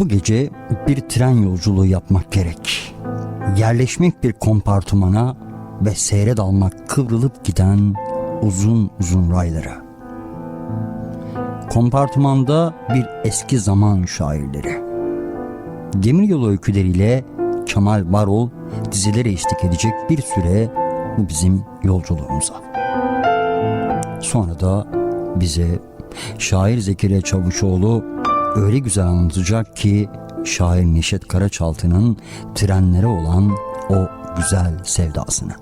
Bu gece bir tren yolculuğu yapmak gerek. Yerleşmek bir kompartımana ve seyre dalmak kıvrılıp giden uzun uzun raylara. Kompartımanda bir eski zaman şairleri. Demir yolu öyküleriyle Kemal Barol dizilere eşlik edecek bir süre bu bizim yolculuğumuza. Sonra da bize şair Zekeriya Çavuşoğlu öyle güzel anlatacak ki şair Neşet Karaçaltı'nın trenlere olan o güzel sevdasını.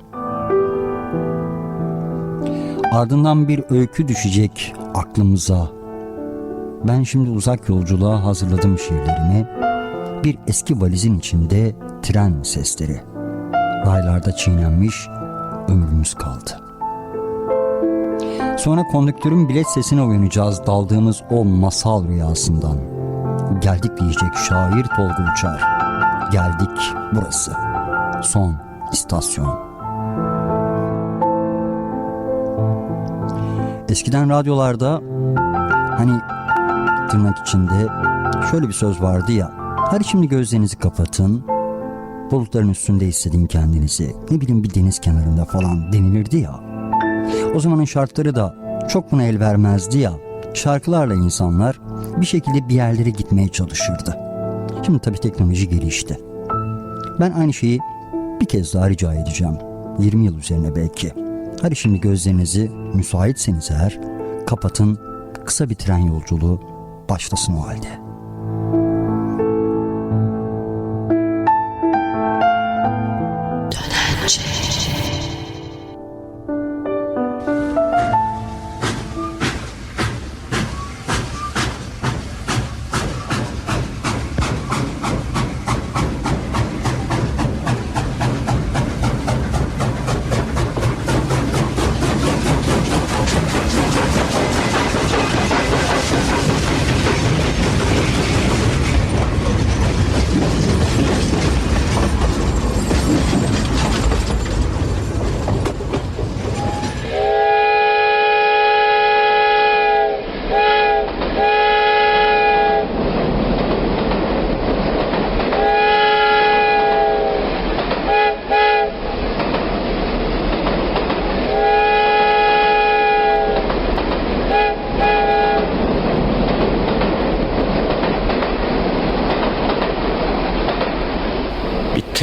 Ardından bir öykü düşecek aklımıza. Ben şimdi uzak yolculuğa hazırladım şiirlerimi. Bir eski valizin içinde tren sesleri. Raylarda çiğnenmiş ömrümüz kaldı. Sonra kondüktörün bilet sesine uyanacağız daldığımız o masal rüyasından. Geldik diyecek şair Tolga Uçar. Geldik burası. Son istasyon. Eskiden radyolarda hani tırnak içinde şöyle bir söz vardı ya. Hadi şimdi gözlerinizi kapatın. Bulutların üstünde hissedin kendinizi. Ne bileyim bir deniz kenarında falan denilirdi ya. O zamanın şartları da çok buna el vermezdi ya. Şarkılarla insanlar bir şekilde bir yerlere gitmeye çalışırdı. Şimdi tabii teknoloji gelişti. Ben aynı şeyi bir kez daha rica edeceğim. 20 yıl üzerine belki. Hadi şimdi gözlerinizi müsaitseniz eğer kapatın. Kısa bir tren yolculuğu başlasın o halde.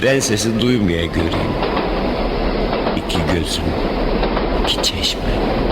Bir tren sesi duymaya göreyim. İki gözüm, iki çeşme.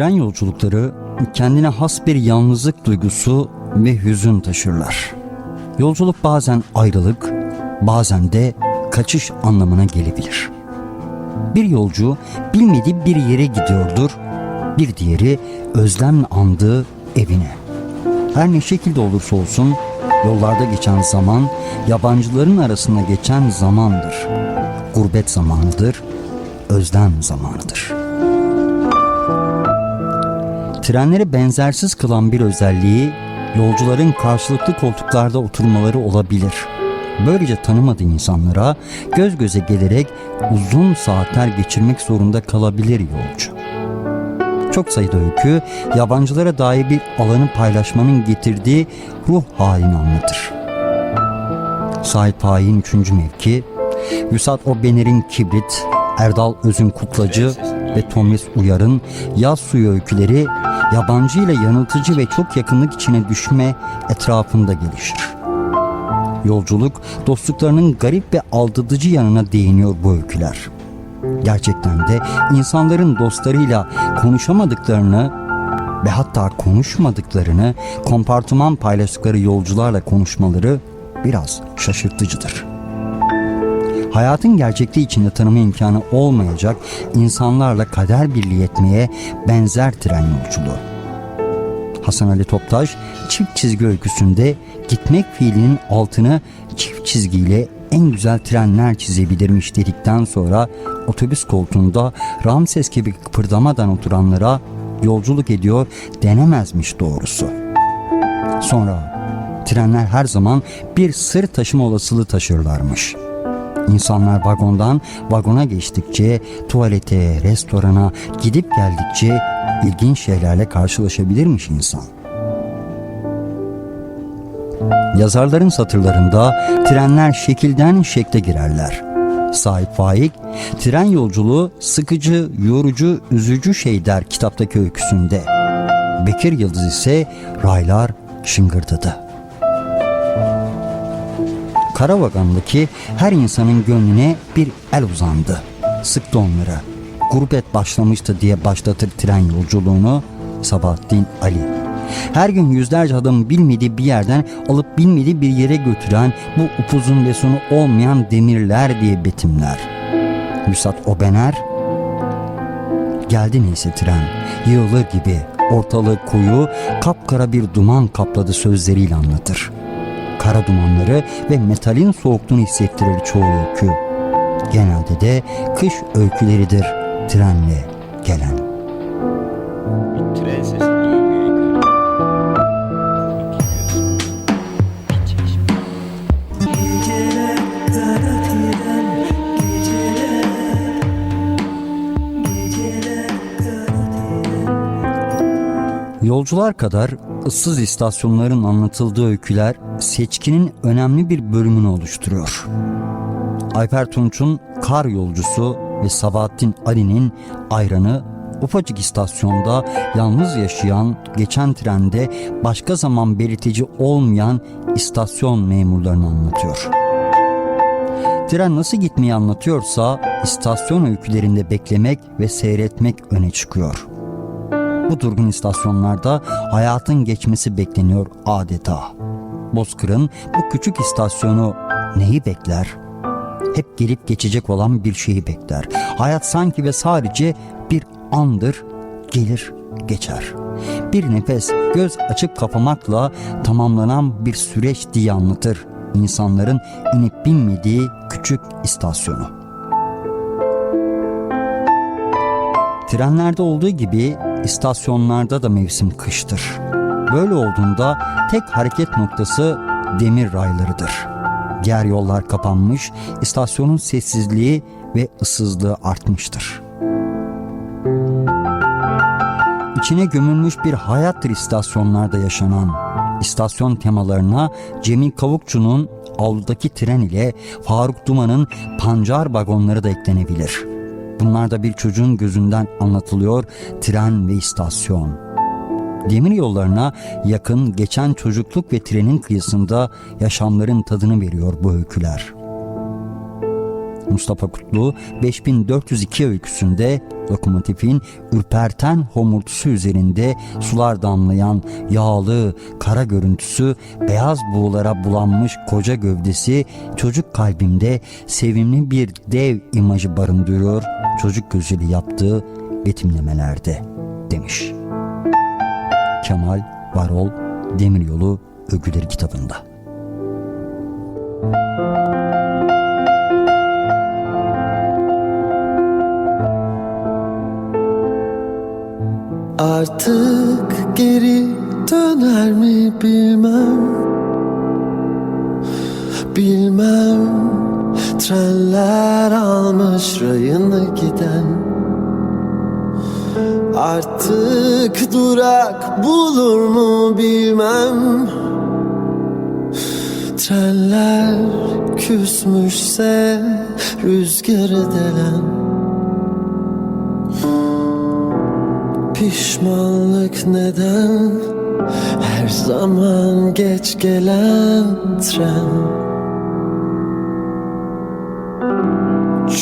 Tren yolculukları kendine has bir yalnızlık duygusu ve hüzün taşırlar. Yolculuk bazen ayrılık, bazen de kaçış anlamına gelebilir. Bir yolcu bilmediği bir yere gidiyordur, bir diğeri özlemle andığı evine. Her ne şekilde olursa olsun yollarda geçen zaman yabancıların arasında geçen zamandır. Gurbet zamanıdır, özlem zamanıdır. Trenleri benzersiz kılan bir özelliği yolcuların karşılıklı koltuklarda oturmaları olabilir. Böylece tanımadığı insanlara göz göze gelerek uzun saatler geçirmek zorunda kalabilir yolcu. Çok sayıda öykü yabancılara dair bir alanı paylaşmanın getirdiği ruh halini anlatır. Sait Faik'in üçüncü mevki, Vüsat Obener'in Kibrit, Erdal Özün Kuklacı ve Tomris Uyar'ın Yaz Suyu öyküleri yabancı ile yanıltıcı ve çok yakınlık içine düşme etrafında gelişir. Yolculuk dostluklarının garip ve aldatıcı yanına değiniyor bu öyküler. Gerçekten de insanların dostlarıyla konuşamadıklarını ve hatta konuşmadıklarını kompartıman paylaştıkları yolcularla konuşmaları biraz şaşırtıcıdır. Hayatın gerçekliği içinde tanıma imkanı olmayacak insanlarla kader birliği etmeye benzer tren yolculuğu. Hasan Ali Toptaş çift çizgi öyküsünde gitmek fiilinin altını çift çizgiyle en güzel trenler çizebilirmiş dedikten sonra otobüs koltuğunda Ramses gibi kıpırdamadan oturanlara yolculuk ediyor denemezmiş doğrusu. Sonra trenler her zaman bir sır taşıma olasılığı taşırlarmış. İnsanlar vagondan vagona geçtikçe, tuvalete, restorana gidip geldikçe ilginç şeylerle karşılaşabilirmiş insan. Yazarların satırlarında trenler şekilden şekle girerler. Sahip Faik, tren yolculuğu sıkıcı, yorucu, üzücü şey der kitaptaki öyküsünde. Bekir Yıldız ise raylar şıngırdadı. Karavagandaki her insanın gönlüne bir el uzandı. Sıktı onları. Gurbet başlamıştı diye başlatır tren yolculuğunu Sabahattin Ali. Her gün yüzlerce adam bilmediği bir yerden alıp bilmediği bir yere götüren bu upuzun ve sonu olmayan demirler diye betimler. Müsat Obener Geldi neyse tren, yığılır gibi ortalığı koyu, kapkara bir duman kapladı sözleriyle anlatır. Kara dumanları ve metalin soğukluğunu hissettirir çoğu öykü. Genelde de kış öyküleridir trenle gelen. Yolcular kadar ıssız istasyonların anlatıldığı öyküler seçkinin önemli bir bölümünü oluşturuyor. Ayper Tunç'un Kar Yolcusu ve Sabahattin Ali'nin Ayranı ufacık istasyonda yalnız yaşayan, geçen trende başka zaman belirtici olmayan istasyon memurlarını anlatıyor. Tren nasıl gitmeyi anlatıyorsa istasyon öykülerinde beklemek ve seyretmek öne çıkıyor. Bu durgun istasyonlarda hayatın geçmesi bekleniyor adeta. Bozkır'ın bu küçük istasyonu neyi bekler? Hep gelip geçecek olan bir şeyi bekler. Hayat sanki ve sadece bir andır, gelir, geçer. Bir nefes göz açıp kapamakla tamamlanan bir süreç diye anlatır insanların inip binmediği küçük istasyonu. Trenlerde olduğu gibi istasyonlarda da mevsim kıştır. Böyle olduğunda tek hareket noktası demir raylarıdır. Diğer yollar kapanmış, istasyonun sessizliği ve ıssızlığı artmıştır. İçine gömülmüş bir hayattır istasyonlarda yaşanan. İstasyon temalarına Cemil Kavukçu'nun avludaki tren ile Faruk Duman'ın pancar vagonları da eklenebilir. Bunlar da bir çocuğun gözünden anlatılıyor tren ve istasyon. Demir yollarına yakın geçen çocukluk ve trenin kıyısında yaşamların tadını veriyor bu öyküler. Mustafa Kutlu 5402 öyküsünde lokomotifin ürperten homurtusu üzerinde sular damlayan yağlı kara görüntüsü beyaz buğulara bulanmış koca gövdesi çocuk kalbimde sevimli bir dev imajı barındırıyor çocuk gözüyle yaptığı betimlemelerde demiş. Kemal Varol Demiryolu Öyküleri kitabında. Artık geri döner mi bilmem. Bilmem Trenler almış rayını giden. Artık durak bulur mu bilmem. Trenler küsmüşse rüzgarı delen pişmanlık neden? Her zaman geç gelen tren.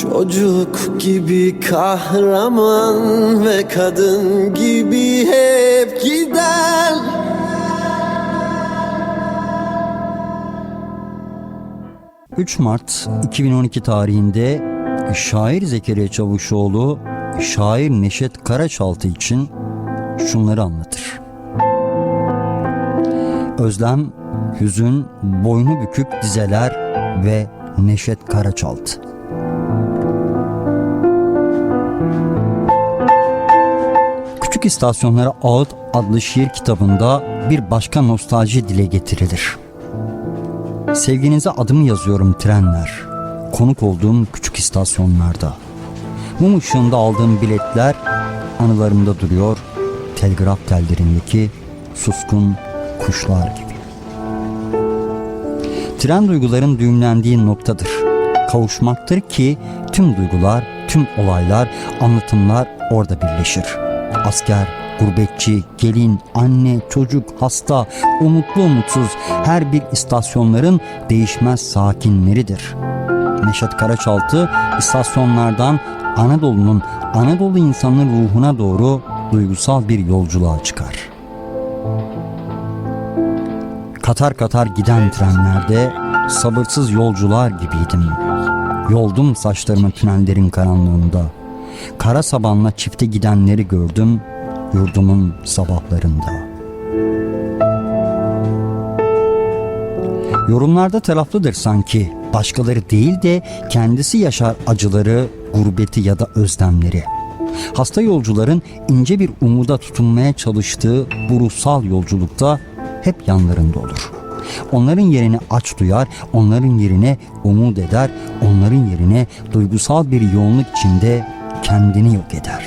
Çocuk gibi kahraman ve kadın gibi hep gider. 3 Mart 2012 tarihinde şair Zekeriya Çavuşoğlu şair Neşet Karaçaltı için şunları anlatır. Özlem, hüzün, boynu bükük dizeler ve Neşet Karaçaltı. Küçük İstasyonlara Ağıt adlı şiir kitabında bir başka nostalji dile getirilir. Sevginize adımı yazıyorum trenler. Konuk olduğum küçük istasyonlarda. Mum ışığında aldığım biletler anılarımda duruyor. Telgraf tellerindeki suskun kuşlar gibi. Tren duyguların düğümlendiği noktadır. Kavuşmaktır ki tüm duygular, tüm olaylar, anlatımlar orada birleşir. Asker, gurbetçi, gelin, anne, çocuk, hasta, umutlu umutsuz her bir istasyonların değişmez sakinleridir. Neşet Karaçaltı istasyonlardan Anadolu'nun Anadolu insanının ruhuna doğru duygusal bir yolculuğa çıkar. Katar katar giden trenlerde sabırsız yolcular gibiydim. Yoldum saçlarımı tünellerin karanlığında. Kara sabanla çifte gidenleri gördüm yurdumun sabahlarında. Yorumlarda taraflıdır sanki. Başkaları değil de kendisi yaşar acıları, gurbeti ya da özlemleri. Hasta yolcuların ince bir umuda tutunmaya çalıştığı bu ruhsal yolculukta hep yanlarında olur. Onların yerini aç duyar, onların yerine umut eder, onların yerine duygusal bir yoğunluk içinde kendini yok eder.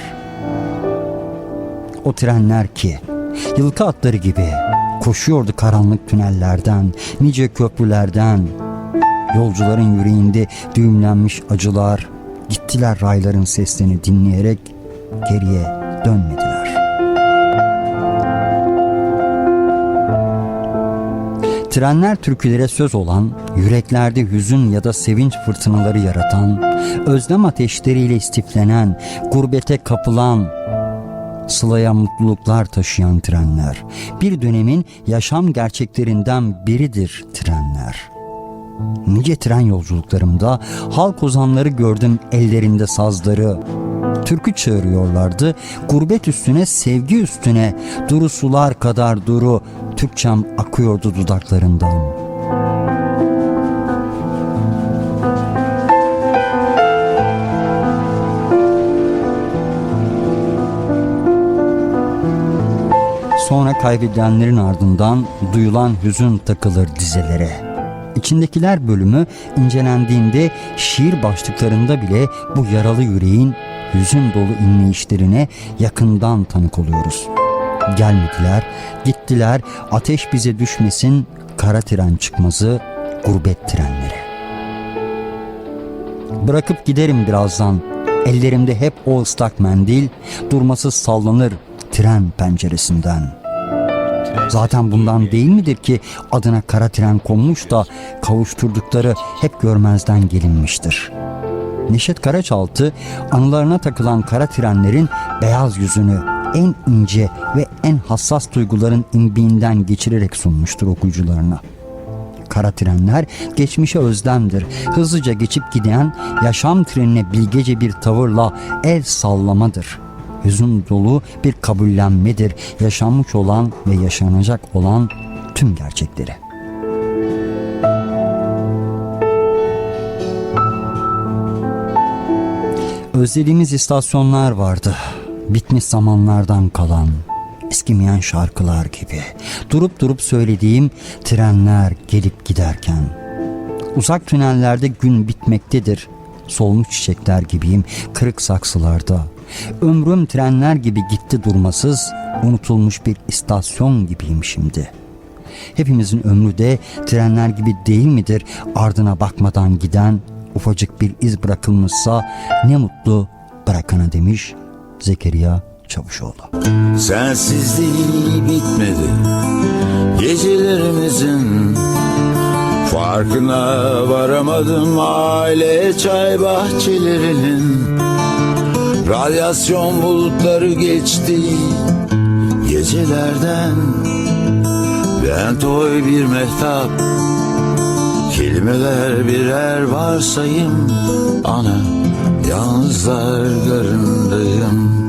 O trenler ki yılkı atları gibi koşuyordu karanlık tünellerden, nice köprülerden. Yolcuların yüreğinde düğümlenmiş acılar, gittiler rayların seslerini dinleyerek geriye dönmediler. Trenler türkülere söz olan, yüreklerde hüzün ya da sevinç fırtınaları yaratan, özlem ateşleriyle istiflenen, gurbete kapılan, Sıla'ya mutluluklar taşıyan trenler. Bir dönemin yaşam gerçeklerinden biridir trenler. Nice tren yolculuklarımda halk ozanları gördüm ellerinde sazları. Türkü çağırıyorlardı. Gurbet üstüne sevgi üstüne duru sular kadar duru Türkçem akıyordu dudaklarından. Sonra kaybedilenlerin ardından duyulan hüzün takılır dizelere. İçindekiler bölümü incelendiğinde şiir başlıklarında bile bu yaralı yüreğin hüzün dolu inleyişlerine yakından tanık oluyoruz. Gelmediler, gittiler, ateş bize düşmesin, kara tren çıkmazı, gurbet trenleri. Bırakıp giderim birazdan, ellerimde hep o ıslak mendil, durmasız sallanır tren penceresinden.'' Zaten bundan değil midir ki adına kara tren konmuş da kavuşturdukları hep görmezden gelinmiştir. Neşet Karaçaltı anılarına takılan kara trenlerin beyaz yüzünü en ince ve en hassas duyguların imbiğinden geçirerek sunmuştur okuyucularına. Kara trenler geçmişe özlemdir. Hızlıca geçip giden yaşam trenine bilgece bir tavırla el sallamadır.'' Hüzün dolu bir kabullenmedir yaşanmış olan ve yaşanacak olan tüm gerçekleri. Özlediğimiz istasyonlar vardı. Bitmiş zamanlardan kalan, eskimeyen şarkılar gibi. Durup durup söylediğim trenler gelip giderken. Uzak tünellerde gün bitmektedir. Solmuş çiçekler gibiyim kırık saksılarda. Ömrüm trenler gibi gitti durmasız, unutulmuş bir istasyon gibiyim şimdi. Hepimizin ömrü de trenler gibi değil midir ardına bakmadan giden ufacık bir iz bırakılmışsa ne mutlu bırakana demiş Zekeriya Çavuşoğlu. Sensizliği bitmedi Gecelerimizin Farkına varamadım aile çay bahçelerinin Radyasyon bulutları geçti Gecelerden. Ben toy bir mehtap Kelimeler birer varsayım. Ana yalnızlar garındayım.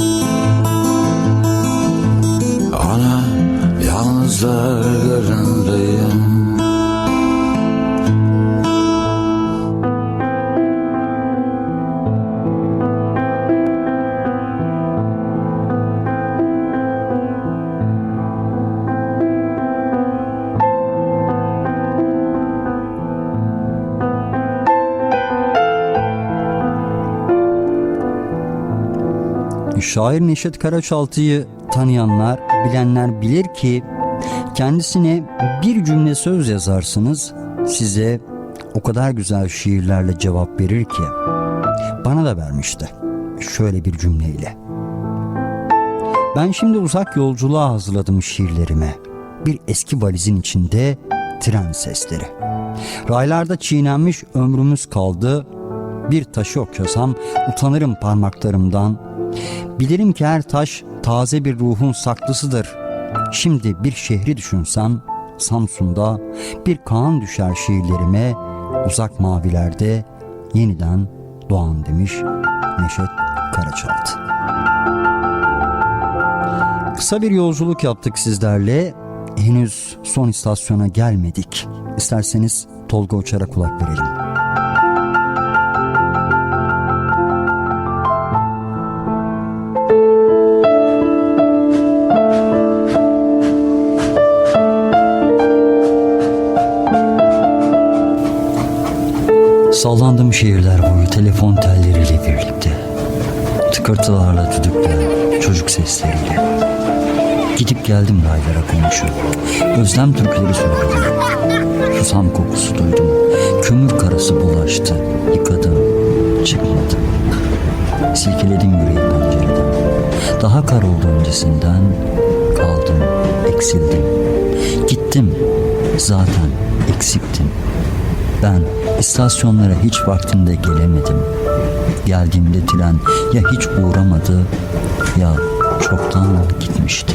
Ana yalnızlar garındayım Şair Neşet Karaçaltı'yı tanıyanlar, bilenler bilir ki kendisine bir cümle söz yazarsınız size o kadar güzel şiirlerle cevap verir ki bana da vermişti şöyle bir cümleyle. Ben şimdi uzak yolculuğa hazırladım şiirlerime. Bir eski valizin içinde tren sesleri. Raylarda çiğnenmiş ömrümüz kaldı. Bir taşı okşasam utanırım parmaklarımdan. Bilirim ki her taş taze bir ruhun saklısıdır. Şimdi bir şehri düşünsem Samsun'da bir Kaan düşer şiirlerime uzak mavilerde yeniden doğan demiş Neşet Karaçaltı. Kısa bir yolculuk yaptık sizlerle. Henüz son istasyona gelmedik. İsterseniz Tolga Uçar'a kulak verelim. Sallandım şehirler boyu telefon telleriyle birlikte. Tıkırtılarla düdükler, çocuk sesleriyle. Gidip geldim raylara konuşup. Özlem türküleri söyledim. Susam kokusu duydum. Kömür karası bulaştı. Yıkadım. Çıkmadı. Silkeledim yüreği pencereden. Daha kar oldu öncesinden. Kaldım. Eksildim. Gittim. Zaten eksiktim. Ben istasyonlara hiç vaktinde gelemedim. Geldiğimde tren ya hiç uğramadı ya çoktan gitmişti.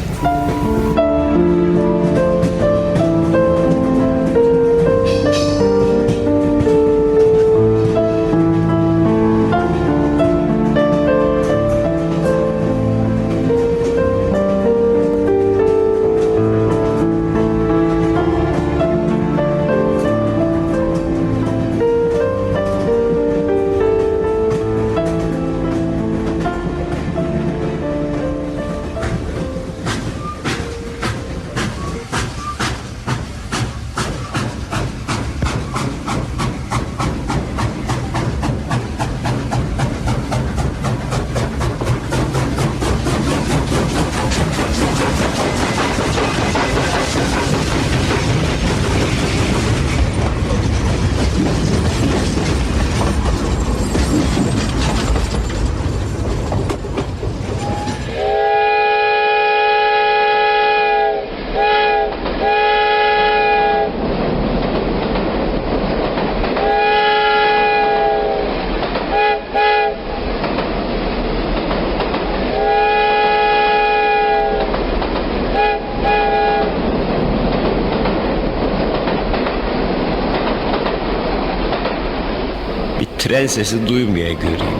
Bir tren sesi duymaya göreyim.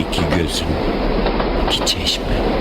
İki gözüm, iki çeşme.